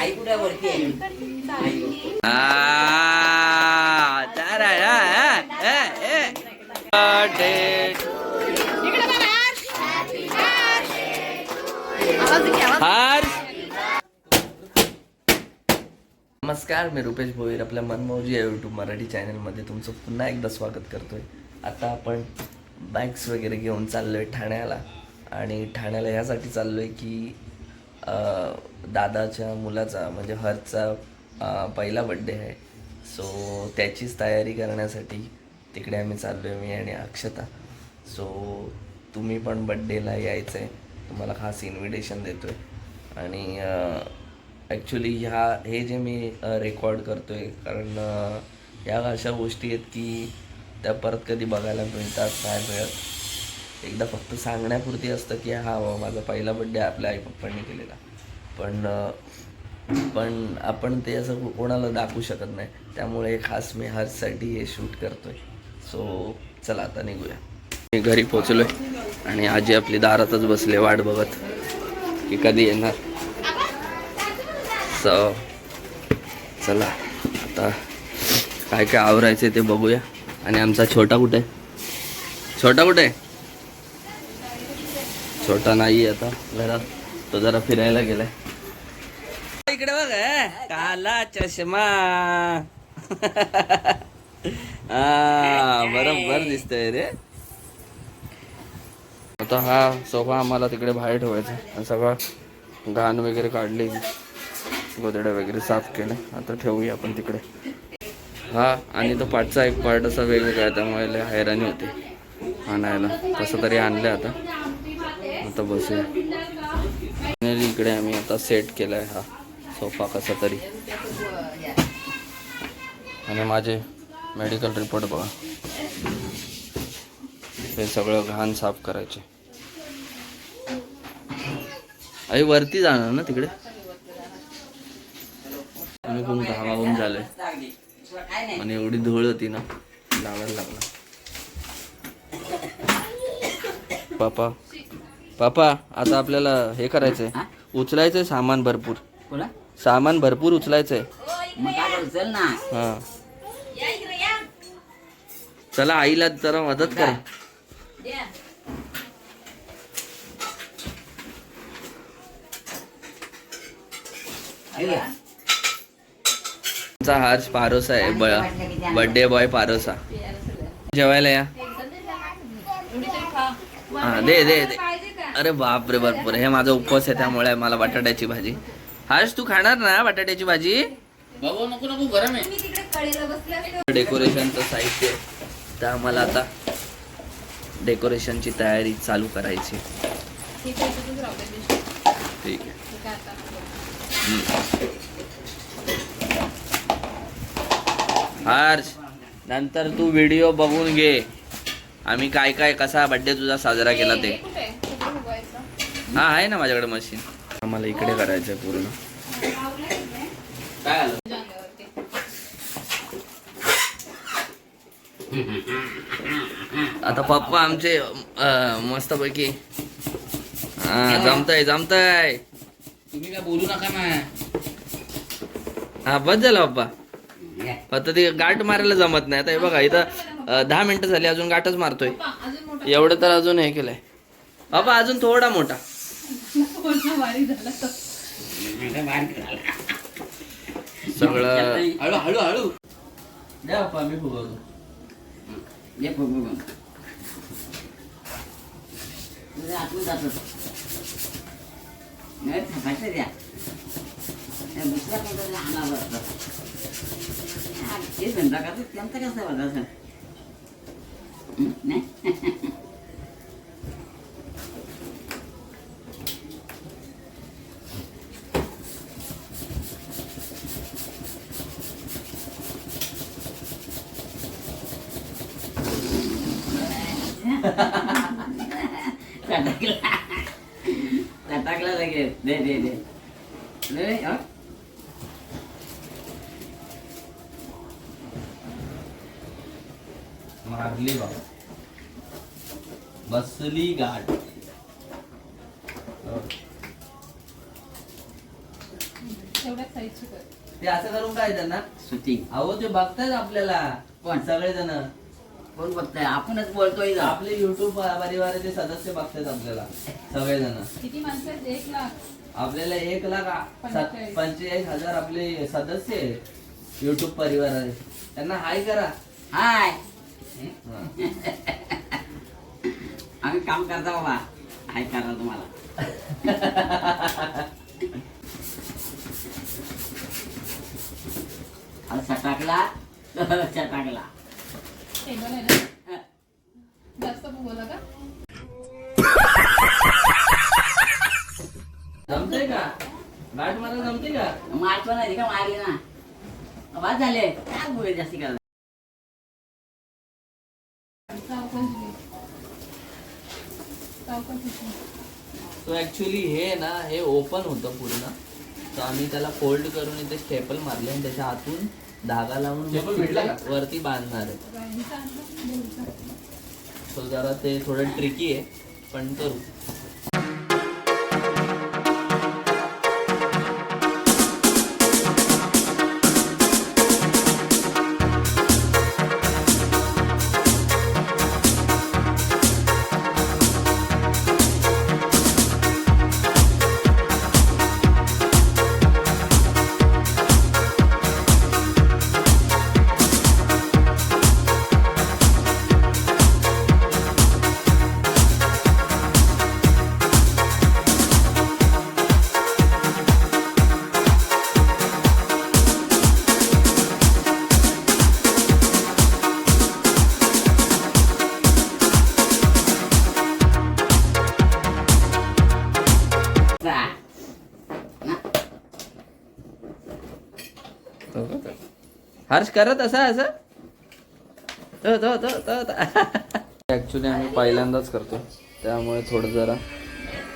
आई कुठे वरती नमस्कार मी रुपेश भोईर आपल्या मनमौजी या यूट्यूब मराठी चॅनलमध्ये तुमचं पुन्हा एकदा स्वागत करतोय. आता आपण बॅग्स वगैरे घेऊन चाललो आहे ठाण्याला. आणि ठाण्याला ह्यासाठी चाललो आहे की दादाच्या मुलाचा म्हणजे हरचा पहिला बड्डे आहे. सो त्याचीच तयारी करण्यासाठी तिकडे आम्ही चाललो आहे मी आणि अक्षता. सो तुम्ही पण बड्डेला यायचं आहे तुम्हाला खास इन्व्हिटेशन देतो आहे आणि ॲक्च्युली ह्या हे जे मी रेकॉर्ड करतो आहे कारण ह्या अशा गोष्टी आहेत की त्या परत कधी बघायला मिळतात काय मिळत? एकदा फक्त सांगण्यापुरती असतं की हा माझा पहिला बड्डे आपल्या आई पप्पांनी केलेला. पण पण आपण ते असं कोणाला दाखवू शकत नाही. त्यामुळे खास मी हर्षसाठी हे शूट करतोय. सो चला आता निघूया. मी घरी पोचलोय आणि आजी आपली दारातच बसले वाट बघत की कधी येणार. स चला आता काय काय आवरायचं ते बघूया. आणि आमचा छोटा कुठे? छोटा कुठे? छोटा नाही आता घरात तो जरा फिरायला गेलाय. इकडे बघ काला चष्मा. हा बरोबर दिसतोय रे. आता हा सोफा आम्हाला तिकडे बाहेर ठेवायचा आणि सगळं घाण वगैरे काढली गोदड्या वगैरे साफ केले आता ठेवूया आपण तिकडे. हा आणि तो पाठचा एक पार्ट असा वेगवेगळा आहे त्यामुळे लय हैराणी होते आणायला. कसं तरी आणलं आता. आता बसूया. इकडे आम्ही आता सेट केला आहे हा सोफा कसा तरी. आणि माझे मेडिकल रिपोर्ट बघा. हे सगळं घाण साफ करायचे. आई वरती जाणार ना तिकडे? आम्ही पण घामाघूम झालोय. आणि एवढी धूळ होती ना लावायला लागला. पापा पापा आता आपल्याला हे करायचंय? उचलायचंय सामान भरपूर. सामान भरपूर उचलायचंय. हा. चला आईला जरा मदत करा. ऐका. आमचा हाच पारोसा आहे बर्थडे बॉय. पारोसा. जेवायला या. हा दे दे दे. अरे बाप रे भरपूर. हे माझा उपवास आहे त्यामुळे मला बटाट्याची भाजी. हाच तू खाणार ना बटाट्याची भाजी? बाबा नको नको गरम आहे. डेकोरेशनचं साहित्य. तर आम्हाला आता डेकोरेशनची तयारी चालू करायची. ठीक आहे हर्ष नंतर तू व्हिडिओ बघून घे. आम्ही काय काय कसा बड्डे तुझा साजरा केला ते. हा आहे ना माझ्याकडे मशीन आम्हाला इकडे करायचं आहे पूर्ण. काय आता पप्पा आमचे मस्त पैकी हा जमताय जमताय. तुम्ही काय बोलू नका ना. हा बस झाला पप्पा. फक्त ते गाठ मारायला जमत नाही. आता हे बघा इथं दहा मिनिटं झाली अजून गाठच मारतोय. एवढं तर अजून हे केलंय. बाबा अजून थोडा मोठा. काय बारीक झालं. सगळं हळू हळू हळू द्या मी फुगवतो. आतून जातो नाही थांबायचं द्या. आणावं Ne? मारली बाबा बसली गाठ. ते असं करून काय त्यांना? सुती अहो ते बघतायत आपल्याला. कोण? सगळेजण. कोण बघताय? आपणच बोलतोय. आपले युट्यूब परिवाराचे सदस्य बघतायत आपल्याला. सगळेजण. किती माणसं आहेत? एक लाख. आपल्याला एक लाख आ- पंचेचाळीस. पंचेचाळीस हजार आपले सदस्य आहेत. युट्यूब परिवाराचे त्यांना हाय करा. हाय. आम्ही काम करता बाबा. हाय करा तुम्हाला. टेबल आहे ना? जास्त बोला का? जमते का? गाठ मला जमते का? मार पण नाही का मारली ना? बाद झाले. काय बोल जास्ती करा चौकन दिली चौकन दिली तो ऍक्च्युली हे ना हे ओपन होतं पूर्ण तर आम्ही त्याला फोल्ड करून इथे स्टेपल मारले आणि त्याच्या आतून धागा लावून? वरती बांधणार आहे? सो जरा ते थोडं ट्रिकी आहे पण करू हर्ष करत असा असं. तो तो तो तो ॲक्च्युली आम्ही पहिल्यांदाच करतो त्यामुळे थोडं जरा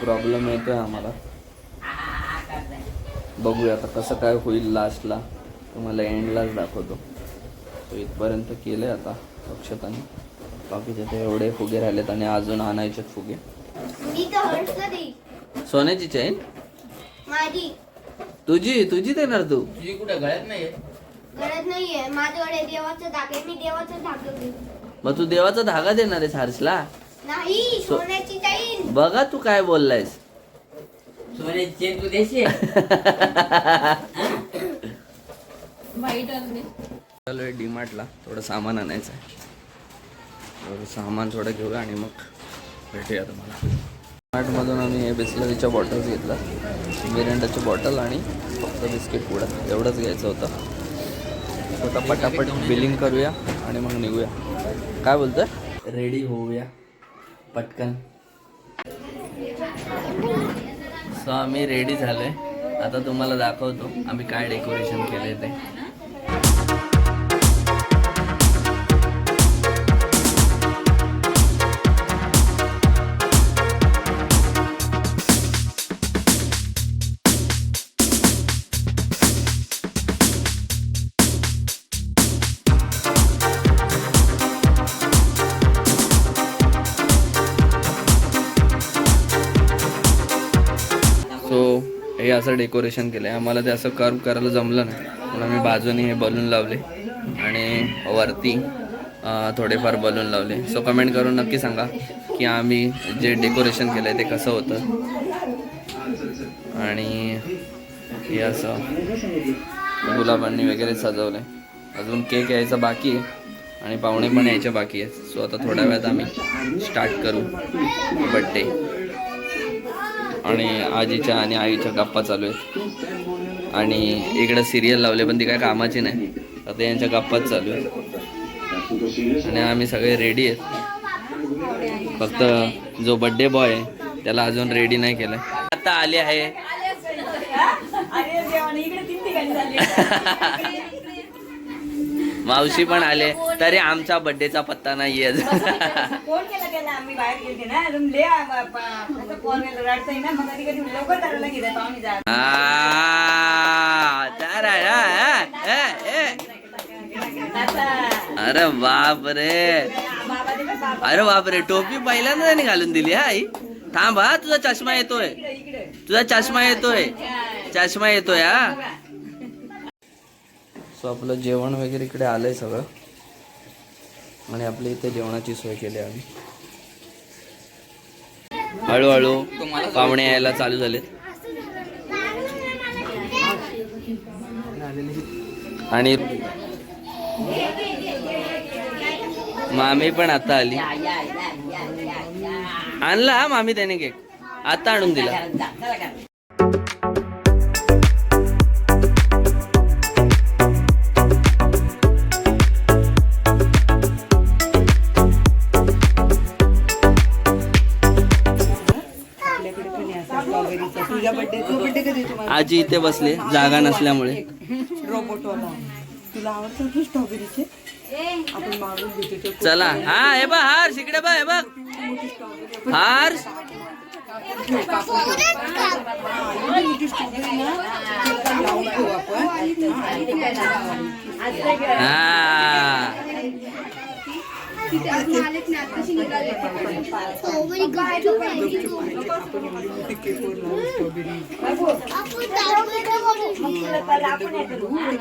प्रॉब्लेम येतोय आम्हाला. बघूया आता कसं काय होईल लास्टला तुम्हाला एंडलाच दाखवतो. तो इथपर्यंत केलं आहे आता अक्षताने बाकीचे ते एवढे फुगे राहिलेत आणि अजून आणायचे फुगे. मी तर हर्षला देईल सोन्याची चैन माझी. तुझी तुझी देणार तू? तुझी कुठे गळ्यात नाहीये? गरज नाहीये. माझ्याकडे देवाचं धागे मी देवाचं धागे घेईन. मग तू देवाचा धागा देणार आहेस हर्षला? नाही सोन्याची जाईन. बघा तू काय बोललायस. सोन्याची चेन तू देशील? वाईट आणले चालू आहे डीमार्टला. थोडं सामान आणायचं आहे. थोडं सामान थोडं घेऊया आणि मग भेटूया तुम्हाला. डीमार्टमधून आम्ही हे बिस्लरीच्या बॉटल्स घेतल्या. मिरिंडाची बॉटल आणि फक्त बिस्किट पुडा एवढंच घ्यायचं होतं. आता पटापट बिलिंग करूया आणि मग निघूया. काय बोलतोय? रेडी होऊया. पटकन. सो आम्ही रेडी झालोय. आता तुम्हाला दाखवतो आम्ही काय डेकोरेशन केले ते. असं डेकोरेशन केलं आहे आम्हाला ते असं कर्व करायला जमलं नाही. म्हणून आम्ही बाजूने हे बलून लावले. आणि वरती थोडेफार बलून लावले. सो कमेंट करून नक्की सांगा की आम्ही जे डेकोरेशन केलं आहे ते कसं होतं. आणि हे असं गुलाबांनी वगैरे सजवलं आहे अजून केक यायचा बाकी आहे. आणि पाहुणे पण यायचे बाकी आहेत. सो आता थोड्या वेळात आम्ही स्टार्ट करू. बड्डे आणि आजीच्या आणि आईच्या गप्पा चालू आहेत. आणि इकडे सिरियल लावले पण ती काय कामाची नाही. आता यांच्या गप्पाच चालू आहेत. आणि आम्ही सगळे रेडी आहेत. फक्त जो बड्डे बॉय आहे त्याला अजून रेडी नाही केलाय. आता आले आहे. मावशी पण आले. तरी आमचा बड्डेचा पत्ता नाही फोन केला आम्ही बाहेर ना. अजून ले आ- बा- बा- असं फोन केला रडतंय ना. मग कधी कधी लवकर करायला पाहुणे जा अरे बाप रे अरे बापरे. टोपी पहिल्यांदा त्याने घालून दिली हा आई. थांब हा तुझा चष्मा येतोय. तुझा चष्मा येतोय. चष्मा येतोय हा. सो आपलं जेवण वगैरे इकडे आलं आहे सगळं. आणि आपल्या इथे जेवणाची सोय केली आम्ही. हळूहळू पाहुणे यायला चालू झालेत. आणि मामी पण आता आली. आणला हा मामी त्याने केक आता आणून दिला. आजी इथे बसले जागा नसल्यामुळे. तुला आवडतं स्ट्रॉबेरीचे चला. हा हे बघ हार इकडे बघ हे बघ. हार हा, आणि ते पण लावू. हा आपण एवढी मोठी केकवर लावू स्ट्रॉबेरी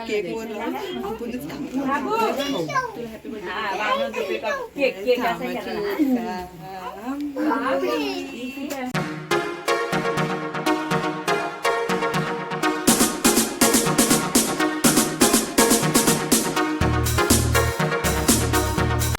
केकवर लावून आपणच केक केक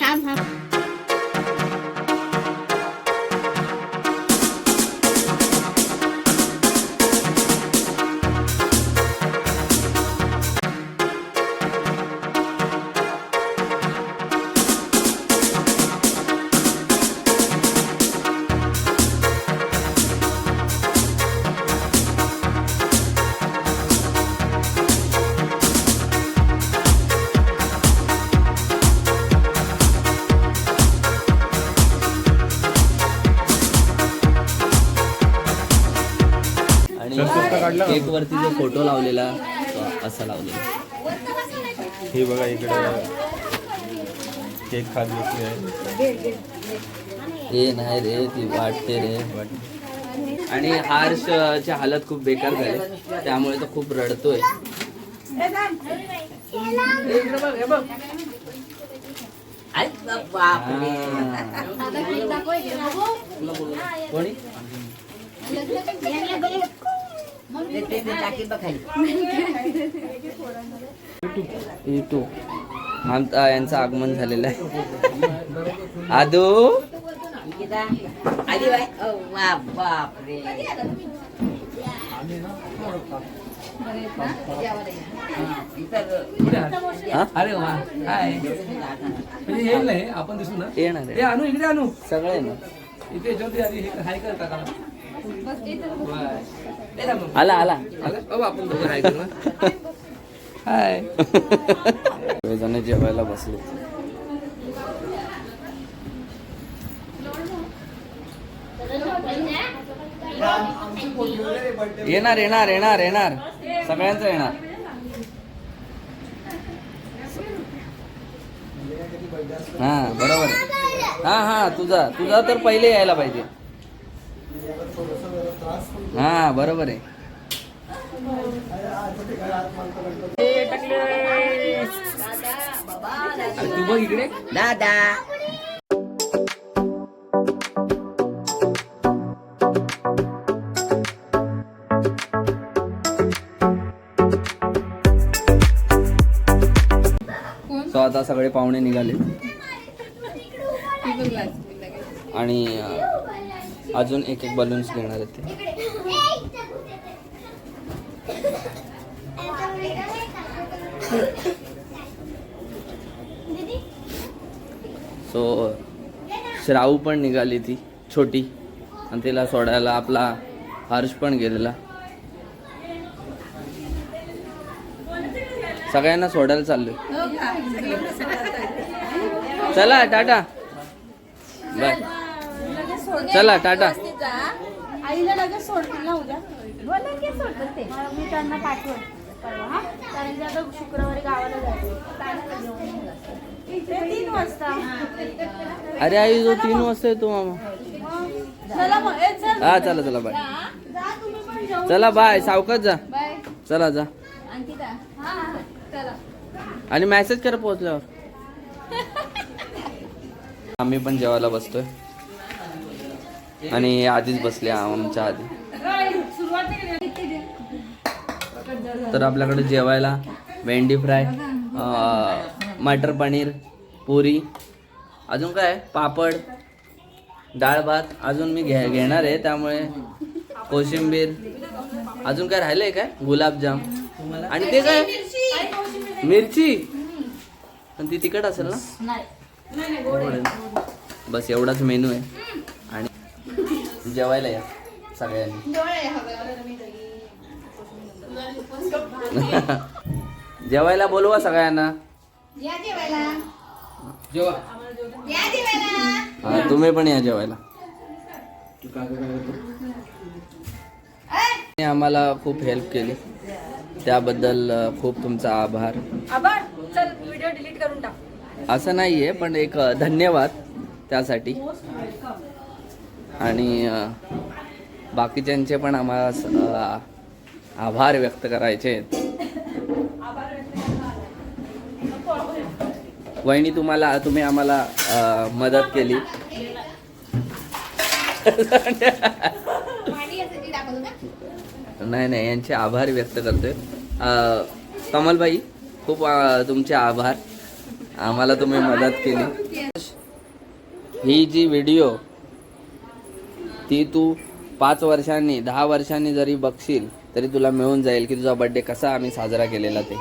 हार हार केक वरती जो फोटो लावलेला तो असा लावलेला. हे बघा इकडे. केक खात घेतली आहे. हे नाही रे ती वाटते रे. आणि हार्षची हालत खूप बेकार झाली. त्यामुळे तो खूप रडतोय. कोणी? युट्यूब आमचा यांचं आगमन झालेलं आहे. आदू? हा? अरे वा काय म्हणजे येईल नाही आपण दिसू ना? येणार हे आहे आणू इकडे आणू. सगळे ना इथे ज्योती आधी हे हाय करता का? बाय. आला आला. हाय सगळेजण जेवायला बसले. येणार येणार येणार येणार. सगळ्यांचं येणार. हा बरोबर. हा हा तुझा तुझा तर पहिले यायला पाहिजे. हा बरोबर आहे. तू बघ इकडे. दादा. सो आता सगळे पाहुणे निघाले. आणि अजून एक एक बलून्स घेणार आहेत ते. सो श्राऊ पण निघाली ती छोटी. आणि तिला सोडायला आपला हर्ष पण गेलेला. सगळ्यांना सोडायला चाललोय. चला टाटा. बाय चला टाटा. आईला लगेच सोडतील ना उद्या? लगेच सोडतात ते. मी त्यांना पाठवून परवा हा? कारण की आता शुक्रवारी गावाला जायचं तीन वाजता. अरे आई जो तीन वाजता येतो मामा. चला मग. ए, चल. हा चला चला बाय. जा तुम्ही पण जाऊ चला बाय. सावकाश जा. बाय. चला जा. अंकिता हा हा चला. आणि मेसेज करा पोहोचल्यावर. आम्ही पण जेवायला बसतोय. आणि आधीच बसले आमच्या आधी. तर आपल्याकडे जेवायला भेंडी फ्राय मटर पनीर पुरी अजून काय? पापड डाळ भात अजून मी घे घेणार आहे त्यामुळे कोशिंबीर. अजून काय राहिलंय काय? गुलाबजाम. आणि ते काय? मिरची. पण ती तिखट असेल ना. बस एवढाच मेनू आहे. जेवायला या सगळ्यांनी. जेवायला बोलवा सगळ्यांना. हा तुम्ही पण या जेवायला. आम्हाला खूप हेल्प केली. त्याबद्दल खूप तुमचा आभार. आभार. चल व्हिडिओ डिलीट करून टाक. असं नाही आहे पण एक धन्यवाद त्यासाठी. आणि बाकीच्यांचे पण आम्हाला आभार व्यक्त करायचे वहिनी तुम्हाला तुम्ही आम्हाला मदत केली. नाही नाही यांचे आभार व्यक्त करतोय. कमलबाई खूप तुमचे आभार. आम्हाला तुम्ही मदत केली. ही जी व्हिडिओ ती तू पाच वर्षांनी दहा वर्षांनी जरी बघशील तरी तुला मिळून जाईल की तुझा बर्थडे कसा आम्ही साजरा केलेला ते.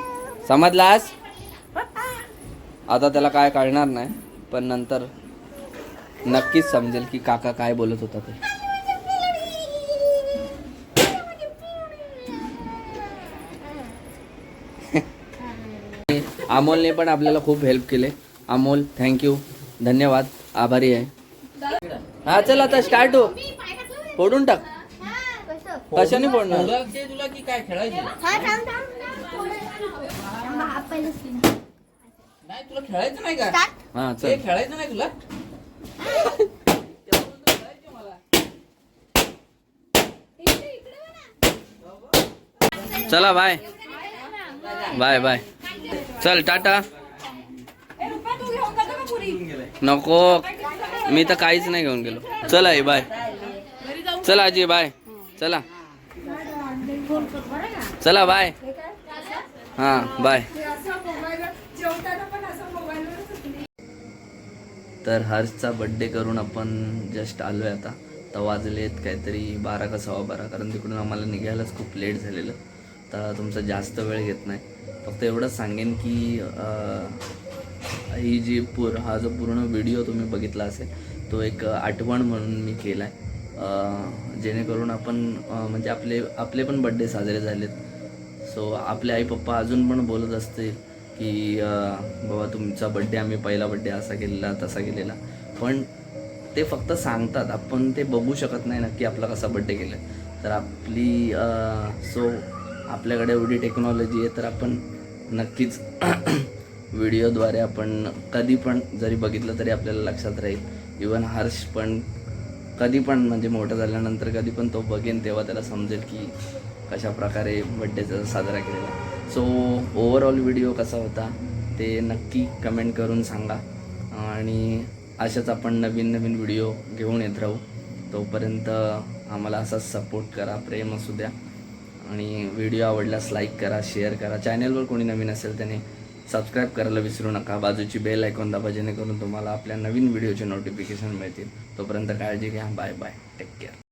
समजलास? आता त्याला काय कळणार नाही पण नंतर नक्कीच समजेल की काका काय बोलत होता ते. अमोलने पण आपल्याला खूप हेल्प केले. अमोल थँक्यू धन्यवाद. आभारी आहे. हा चल आता स्टार्ट हो. फोडून टाक. कशाने फोडणार? तुला की काय खेळायचे? नाही तुला खेळायचं नाही का? हा ते चल. खेळायचं नाही तुला? चला बाय बाय बाय चल टाटा. नको. मी तर काहीच नाही घेऊन गेलो. चला आई बाय चला आजी बाय चला. चला बाय हा बाय तर हर्षचा बड्डे करून आपण जस्ट आलो आहे आता. तर वाजलेत काहीतरी बारा का सव्वा बारा कारण तिकडून आम्हाला निघायलाच खूप लेट झालेलं. तर तुमचा जास्त वेळ घेत नाही. फक्त एवढंच सांगेन की ही जी पूर हा जो पूर्ण व्हिडिओ तुम्ही बघितला असेल तो एक आठवण म्हणून मी केला आहे जेणेकरून आपण म्हणजे आपले आपले पण बड्डे साजरे झालेत. सो आपले आई पप्पा अजून पण बोलत असतील की बाबा तुमचा बड्डे आम्ही पहिला बड्डे असा केलेला तसा केलेला. पण ते फक्त सांगतात आपण ते बघू शकत नाही नक्की आपला कसा बड्डे केला तर आपली सो आपल्याकडे एवढी टेक्नॉलॉजी आहे तर आपण नक्कीच व्हिडिओद्वारे आपण कधी पण जरी बघितलं तरी आपल्याला लक्षात राहील. इवन हर्ष पण कधी पण म्हणजे मोठं झाल्यानंतर कधी पण तो बघेन तेव्हा त्याला समजेल की कशा प्रकारे बड्डेचा साजरा केलेला. सो ओवरऑल व्हिडिओ कसा होता ते नक्की कमेंट करून सांगा. आणि अशाच आपण नवीन नवीन व्हिडिओ घेऊन येत राहू. तोपर्यंत आम्हाला असाच सपोर्ट करा प्रेम असू द्या. आणि व्हिडिओ आवडल्यास लाईक करा शेअर करा. चॅनलवर कोणी नवीन असेल त्याने सबस्क्राईब करायला विसरू नका. बाजूची बेल ऐकून दाबा जेणेकरून तुम्हाला आपल्या नवीन व्हिडिओचे नोटिफिकेशन मिळतील. तोपर्यंत काळजी घ्या. Bye bye take care